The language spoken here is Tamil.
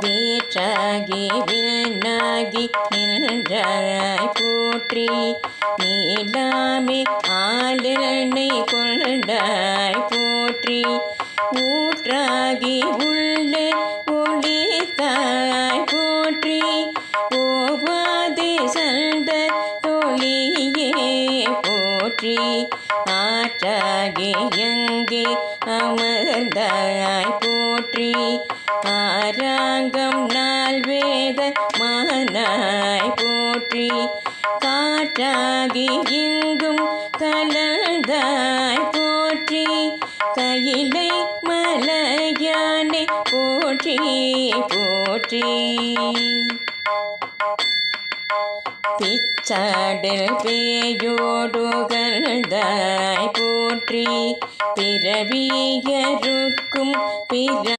வேற்றாகி விண்ணாகி நின்றாய் போற்றி நீலாமே ஆளனை கொண்டாய் போற்றி. ஊற்றாகி உள்ளே ஒளித்தாய் போற்றி ஆற்றாகி எங்கே அமர்ந்தாய் போற்றி. ஆராங்கம் நாள் வேத மானாய் போற்றி. காற்றாகி எங்கும் கலந்தாய் போற்றி. கையிலை மலையானே போற்றி போற்றி. பிச்சாடல் பேயோடுகள் பிறந்தாய் போற்றி பிறவியருக்கும் பிற